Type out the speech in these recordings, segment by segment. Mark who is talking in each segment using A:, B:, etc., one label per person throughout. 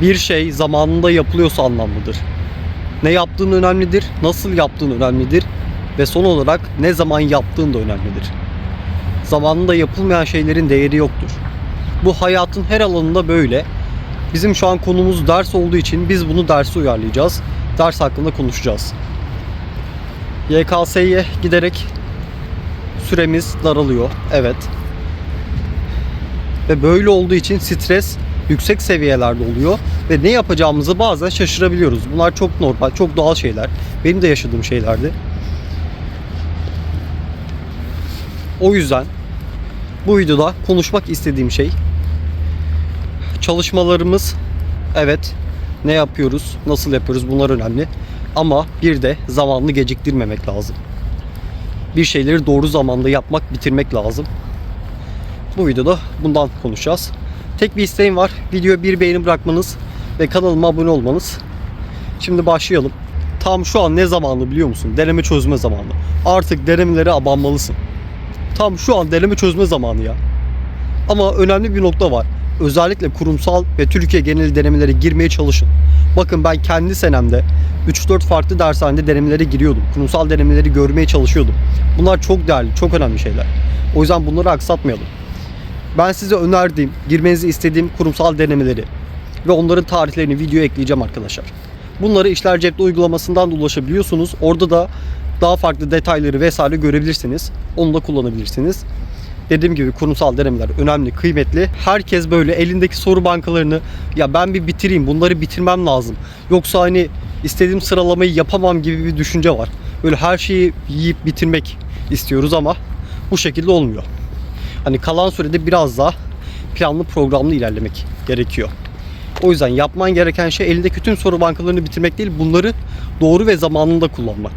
A: Bir şey zamanında yapılıyorsa anlamlıdır. Ne yaptığın önemlidir, nasıl yaptığın önemlidir ve son olarak ne zaman yaptığın da önemlidir. Zamanında yapılmayan şeylerin değeri yoktur. Bu hayatın her alanında böyle. Bizim şu an konumuz ders olduğu için biz bunu derse uyarlayacağız. Ders hakkında konuşacağız. YKS'ye giderek süremiz daralıyor. Evet. Ve böyle olduğu için stres yüksek seviyelerde oluyor ve ne yapacağımızı bazen şaşırabiliyoruz. Bunlar çok normal, çok doğal şeyler. Benim de yaşadığım şeylerdi. O yüzden bu videoda konuşmak istediğim şey çalışmalarımız evet ne yapıyoruz, nasıl yapıyoruz bunlar önemli. Ama bir de zamanını geciktirmemek lazım. Bir şeyleri doğru zamanda yapmak, bitirmek lazım. Bu videoda bundan konuşacağız. Tek bir isteğim var. Videoya bir beğeni bırakmanız ve kanalıma abone olmanız. Şimdi başlayalım. Tam şu an ne zamanı biliyor musun? Deneme çözme zamanı. Artık denemelere abanmalısın. Tam şu an deneme çözme zamanı ya. Ama önemli bir nokta var. Özellikle kurumsal ve Türkiye geneli denemelere girmeye çalışın. Bakın ben kendi senemde 3-4 farklı dershanede denemelere giriyordum. Kurumsal denemeleri görmeye çalışıyordum. Bunlar çok değerli, çok önemli şeyler. O yüzden bunları aksatmayalım. Ben size önerdiğim, girmenizi istediğim kurumsal denemeleri ve onların tarihlerini videoya ekleyeceğim arkadaşlar. Bunları İşler Cepte uygulamasından da ulaşabiliyorsunuz. Orada da daha farklı detayları vesaire görebilirsiniz. Onu da kullanabilirsiniz. Dediğim gibi kurumsal denemeler önemli, kıymetli. Herkes böyle elindeki soru bankalarını ya ben bir bitireyim, bunları bitirmem lazım. Yoksa hani istediğim sıralamayı yapamam gibi bir düşünce var. Böyle her şeyi yiyip bitirmek istiyoruz ama bu şekilde olmuyor. Hani kalan sürede biraz daha planlı programlı ilerlemek gerekiyor. O yüzden yapman gereken şey elindeki tüm soru bankalarını bitirmek değil, bunları doğru ve zamanında kullanmak.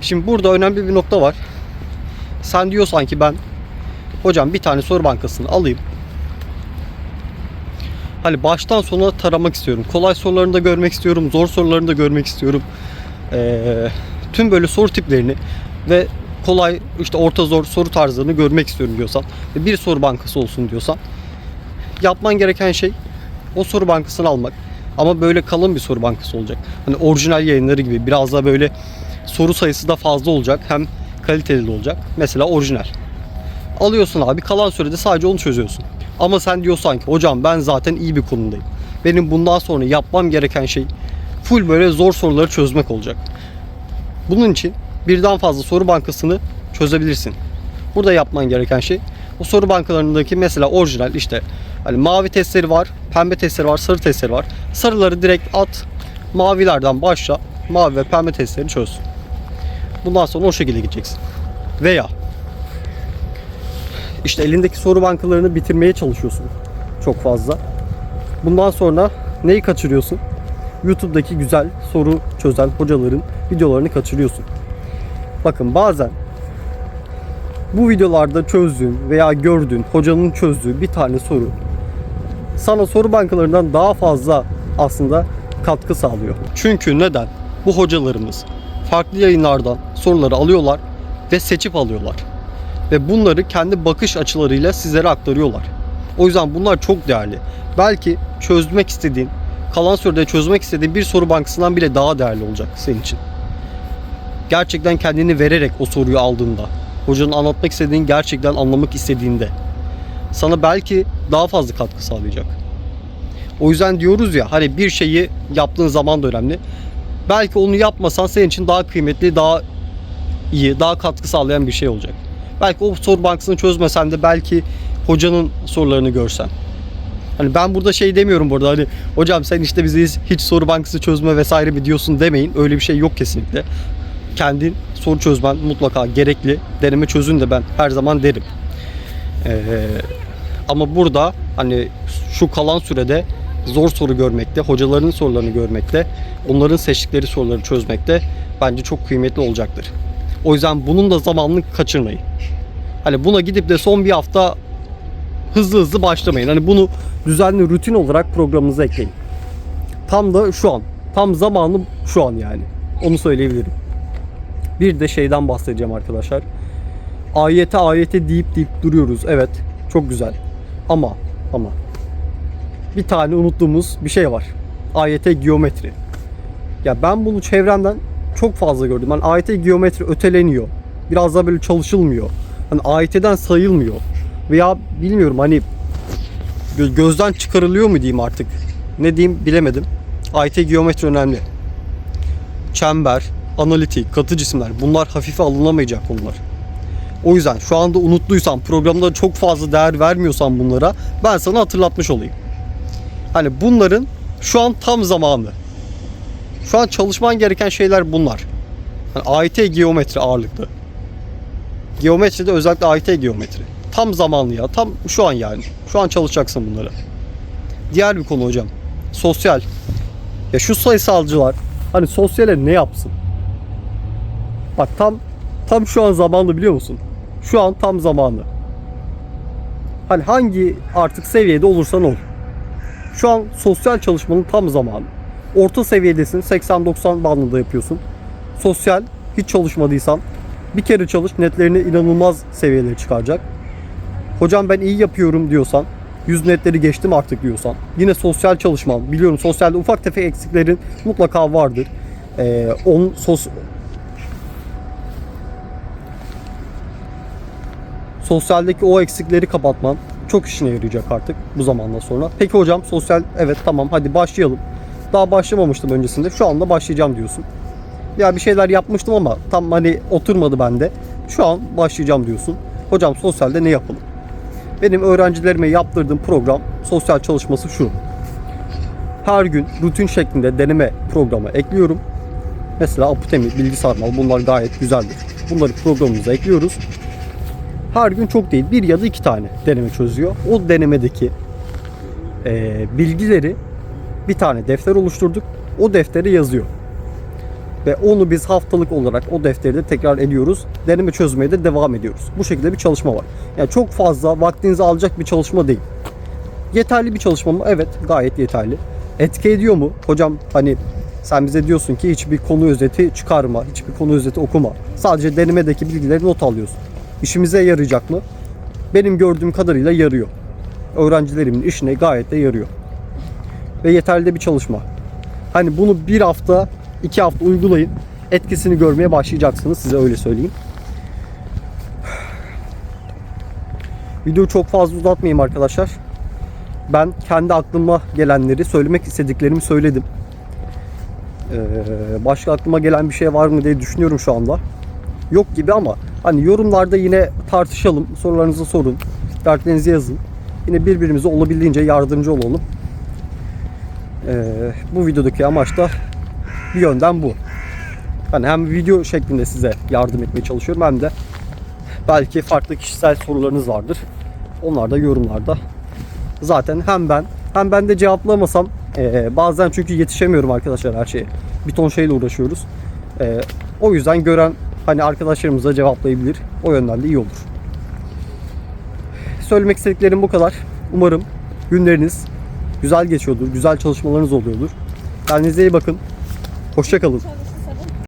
A: Şimdi burada önemli bir nokta var. Sen diyorsan ki ben hocam bir tane soru bankasını alayım. Hani baştan sona taramak istiyorum. Kolay sorularını da görmek istiyorum. Zor sorularını da görmek istiyorum. Ee, tüm böyle soru tiplerini ve kolay işte orta zor soru tarzlarını görmek istiyorum diyorsan ve bir soru bankası olsun diyorsan yapman gereken şey o soru bankasını almak. Ama böyle kalın bir soru bankası olacak. Hani orijinal yayınları gibi biraz daha böyle soru sayısı da fazla olacak. Hem kaliteli de olacak. Mesela orijinal. Alıyorsun abi kalan sürede sadece onu çözüyorsun. Ama sen diyorsan ki hocam ben zaten iyi bir konumdayım. Benim bundan sonra yapmam gereken şey full böyle zor soruları çözmek olacak. Bunun için birden fazla soru bankasını çözebilirsin. Burada yapman gereken şey o soru bankalarındaki mesela orijinal işte hani mavi testleri var, pembe testleri var, sarı testleri var. Sarıları direkt at, mavilerden başla, mavi ve pembe testlerini çöz. Bundan sonra o şekilde gideceksin. Veya işte elindeki soru bankalarını bitirmeye çalışıyorsun çok fazla. Bundan sonra neyi kaçırıyorsun? YouTube'daki güzel soru çözen hocaların videolarını kaçırıyorsun. Bakın bazen bu videolarda çözdüğün veya gördüğün hocanın çözdüğü bir tane soru sana soru bankalarından daha fazla aslında katkı sağlıyor. Çünkü neden? Bu hocalarımız farklı yayınlardan soruları alıyorlar ve seçip alıyorlar. Ve bunları kendi bakış açılarıyla sizlere aktarıyorlar. O yüzden bunlar çok değerli. Belki çözmek istediğin, kalan sürede çözmek istediğin bir soru bankasından bile daha değerli olacak senin için. Gerçekten kendini vererek o soruyu aldığında, hocanın anlatmak istediğini gerçekten anlamak istediğinde sana belki daha fazla katkı sağlayacak. O yüzden diyoruz ya hani bir şeyi yaptığın zaman da önemli. Belki onu yapmasan senin için daha kıymetli, daha iyi, daha katkı sağlayan bir şey olacak. Belki o soru bankasını çözmesen de belki hocanın sorularını görsen. Hani ben burada şey demiyorum burada hani hocam sen işte bize hiç soru bankası çözme vesaire mi diyorsun demeyin. Öyle bir şey yok kesinlikle. Kendin soru çözmen mutlaka gerekli. Deneme çözün de ben her zaman derim. Ee, ama burada hani şu kalan sürede zor soru görmekte, hocaların sorularını görmekte, onların seçtikleri soruları çözmekte bence çok kıymetli olacaktır. O yüzden bunun da zamanını kaçırmayın. Hani buna gidip de son bir hafta hızlı hızlı başlamayın. Hani bunu düzenli rutin olarak programınıza ekleyin. Tam da şu an. Tam zamanı şu an yani. Onu söyleyebilirim. Bir de şeyden bahsedeceğim arkadaşlar. Ayete ayete deyip deyip duruyoruz. Evet. Çok güzel. Ama ama bir tane unuttuğumuz bir şey var. AYT geometri. Ya ben bunu çevremden çok fazla gördüm. Hani AYT geometri öteleniyor. Biraz daha böyle çalışılmıyor. Hani AYT'den sayılmıyor. Veya bilmiyorum hani gö- gözden çıkarılıyor mu diyeyim artık. Ne diyeyim bilemedim. AYT geometri önemli. Çember, analitik, katı cisimler bunlar hafife alınamayacak konular. O yüzden şu anda unuttuysan, programda çok fazla değer vermiyorsan bunlara ben sana hatırlatmış olayım. Hani bunların şu an tam zamanı. Şu an çalışman gereken şeyler bunlar. Yani AYT geometri ağırlıklı. Geometride özellikle AYT geometri. Tam zamanlı ya. Tam şu an yani. Şu an çalışacaksın bunları. Diğer bir konu hocam. Sosyal. Ya şu sayısalcılar hani sosyale ne yapsın? Bak tam tam şu an zamanlı biliyor musun? Şu an tam zamanı. Hani hangi artık seviyede olursan ol. Şu an sosyal çalışmanın tam zamanı. Orta seviyedesin 80-90 bandında yapıyorsun. Sosyal hiç çalışmadıysan bir kere çalış netlerini inanılmaz seviyelere çıkaracak. Hocam ben iyi yapıyorum diyorsan 100 netleri geçtim artık diyorsan yine sosyal çalışman biliyorum sosyalde ufak tefek eksiklerin mutlaka vardır. Ee, on sos sosyaldeki o eksikleri kapatman çok işine yarayacak artık bu zamandan sonra. Peki hocam sosyal evet tamam hadi başlayalım. Daha başlamamıştım öncesinde. Şu anda başlayacağım diyorsun. Ya bir şeyler yapmıştım ama tam hani oturmadı bende. Şu an başlayacağım diyorsun. Hocam sosyalde ne yapalım? Benim öğrencilerime yaptırdığım program sosyal çalışması şu. Her gün rutin şeklinde deneme programı ekliyorum. Mesela Aputemi, Bilgi Sarmal bunlar gayet güzeldir. Bunları programımıza ekliyoruz. Her gün çok değil bir ya da iki tane deneme çözüyor. O denemedeki eee, bilgileri bir tane defter oluşturduk. O deftere yazıyor. Ve onu biz haftalık olarak o defteri de tekrar ediyoruz. Deneme çözmeye de devam ediyoruz. Bu şekilde bir çalışma var. Yani çok fazla vaktinizi alacak bir çalışma değil. Yeterli bir çalışma mı? Evet gayet yeterli. Etki ediyor mu? Hocam hani sen bize diyorsun ki hiçbir konu özeti çıkarma, hiçbir konu özeti okuma. Sadece denemedeki bilgileri not alıyorsun. İşimize yarayacak mı? Benim gördüğüm kadarıyla yarıyor. Öğrencilerimin işine gayet de yarıyor. Ve yeterli de bir çalışma. Hani bunu bir hafta, iki hafta uygulayın. Etkisini görmeye başlayacaksınız. Size öyle söyleyeyim. Videoyu çok fazla uzatmayayım arkadaşlar. Ben kendi aklıma gelenleri, söylemek istediklerimi söyledim. Ee, başka aklıma gelen bir şey var mı diye düşünüyorum şu anda. Yok gibi ama hani yorumlarda yine tartışalım. Sorularınızı sorun. Dertlerinizi yazın. Yine birbirimize olabildiğince yardımcı olalım. Ee, bu videodaki amaç da bir yönden bu. Hani hem video şeklinde size yardım etmeye çalışıyorum hem de belki farklı kişisel sorularınız vardır. Onlar da yorumlarda. Zaten hem ben hem ben de cevaplamasam eee, bazen çünkü yetişemiyorum arkadaşlar her şeye. Bir ton şeyle uğraşıyoruz. Eee, o yüzden gören hani arkadaşlarımız da cevaplayabilir. O yönden de iyi olur. Söylemek istediklerim bu kadar. Umarım günleriniz güzel geçiyordur, güzel çalışmalarınız oluyordur. Kendinize iyi bakın. Hoşçakalın.